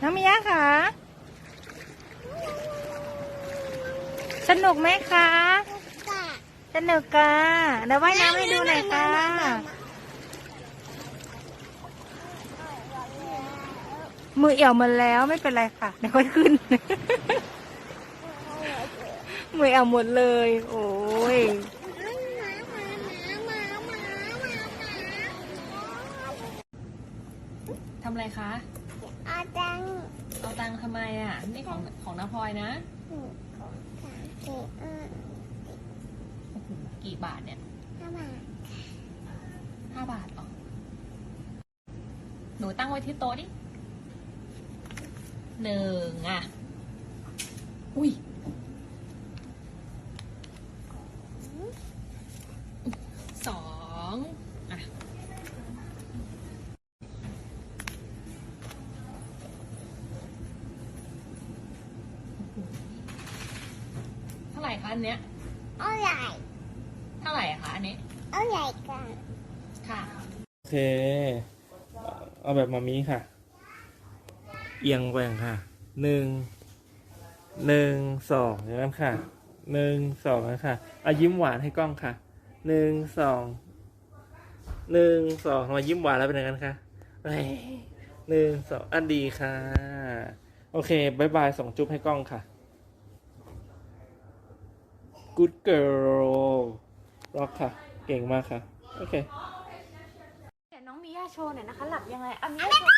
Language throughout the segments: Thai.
น้องมิยะคะสนุกไหมคะ สนุกค่ะเดี๋ยวว่ายน้ำให้ดูหน่อยค่ะ มือเอี่ยวหมันแล้วไม่เป็นไรค่ะเดี๋ยวค่อยขึ้น มือเอี่ยวหมดเลย โอ้ยทำอะไรคะ อาจังเอาตังค์ทำไมอะ นี่ของของน้าพลอยนะหนึ่งสองสามสี่ห้าโอ้โหกี่บาทเนี่ยห้าบาทห้าบาทเหรอ หนูตั้งไว้ที่โต๊ะดิหนึ่งอะ อุ้ย สองอะ เท่าไหร่ คะอันเนี้ยเอาใหญ่เท่าไหร่อะคะอันนี้เอาใหญ่กันค่ะ โอเค เอาแบบมามีค่ะ เอียงแหว่งค่ะ หนึ่ง หนึ่ง สองอย่างนั้นค่ะ หนึ่ง สองนะค่ะเอายิ้มหวานให้กล้องค่ะ หนึ่ง สอง หนึ่ง สองทำไมยิ้มหวานแล้วเป็นอย่างนั้นคะเฮ้ยหนึ่ง สอง อันดีค่ะ โอเคบายบายส่งจุ๊บให้กล้องค่ะ good girl ร็อกค่ะ เก่งมากค่ะ โอเค เดี๋ยวน้องมิยาโชว์หน่อยนะคะ หลับยังไงอามิยาโชว์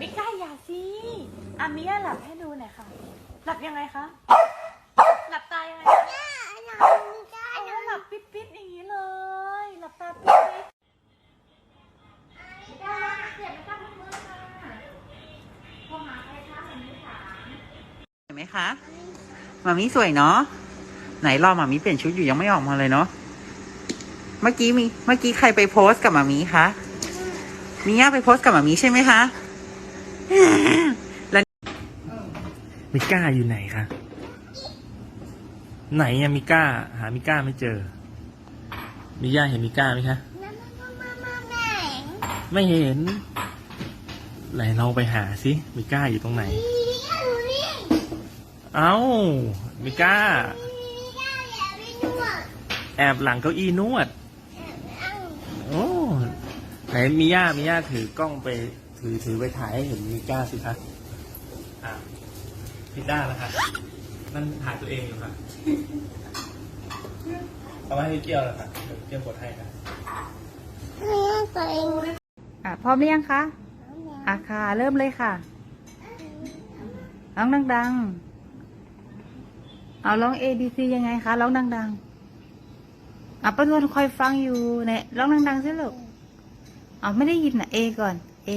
มิก้าอย่าสิอามิยาหลับให้ดูหน่อยค่ะ หลับยังไงคะ หลับตายังไงคะเราไม่ได้อันนี้หลับปิดปิดๆอย่างนี้เลย หลับตาปิดปิดเสียบไม่กล้ามือค่ะโทรหาใครคะหนูถามเห็นไหมคะมามิสวยเนาะ ไหนรอมามิเปลี่ยนชุดอยู่ยังไม่ออกมาเลยเนาะเมื่อกี้มีเมื่อกี้ใครไปโพสต์กับมามิคะมีย่าไปโพสต์กับมามิใช่ไหมคะแล้วมิก้าอยู่ไหนคะไหนอะมิก้า หามิก้าไม่เจอมิย่าเห็นมิก้าไหมคะน้ำมันมามาแม่ไม่เห็นไหนเราไปหาสิมิก้าอยู่ตรงไหนพี่ย่าดูนี่เอ้ามิก้า แอบหลังเก้าอี้นวดเอ้าโอ้ไหนมิย่ามิย่าถือกล้องไป ถือถือไปถ่ายให้เห็นมิก้าสิคะอะผิดด้านแล้วค่ะนั่นถ่ายตัวเองอยู่ค่ะเอามาให้พี่เกียวแล้วค่ะเดี๋ยวเกียวกดให้ค่ะพี่ย่าตัวเองอะพร้อมหรือยังคะอะค่ะ เริ่มเลยค่ะร้องดังๆ เอาร้อง A B C ยังไงคะร้องดังๆ อะป้าทวนคอยฟังอยู่เนี่ยร้องดังๆสิลูกอ๋อไม่ได้ยินอะ A ก่อน A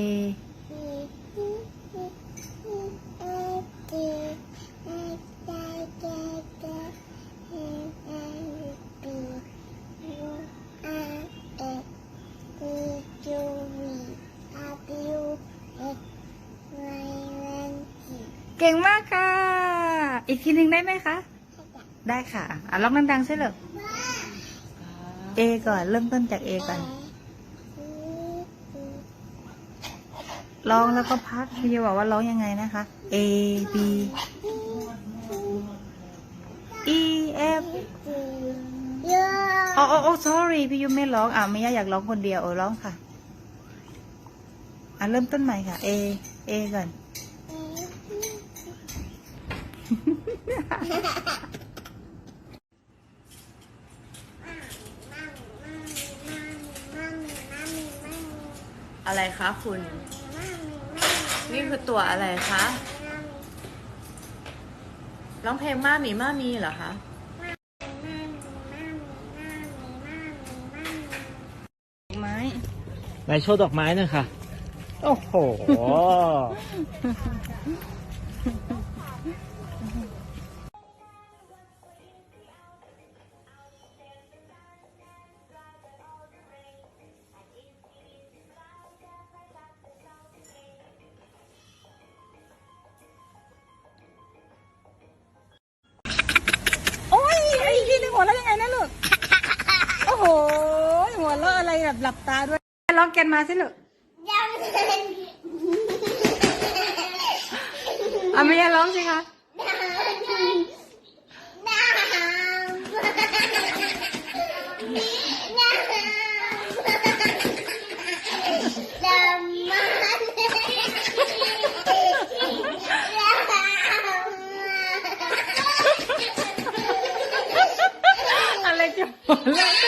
เก่งมากค่ะ อีกทีหนึ่งได้ไหมคะ ได้ค่ะ อะร้องดังๆสิลูก A ก่อนเริ่มต้นจาก A ก่อนร้องแล้วก็พักพี่จะบอกว่าร้องยังไงนะคะ A B E F โอ้โอ้โอ้ sorry พี่ยุไม่ร้องอะไม่อยากร้องคนเดียวโอ้ร้องค่ะ อะเริ่มต้นใหม่ค่ะ A A ก่อน อะไรคะคุณ นี่คือตัวอะไรคะร้องเพลงมามีมามีเหรอคะไม้ไหนโชว์ดอกไม้หน่อยค่ะ โอ้โห หัวเราะยังไงนะลูก โอ้โห หัวเราะอะไรแบบหลับตาด้วยร้องแกนมาสิลูกยังอะมีอะไรร้องสิคะ 我来。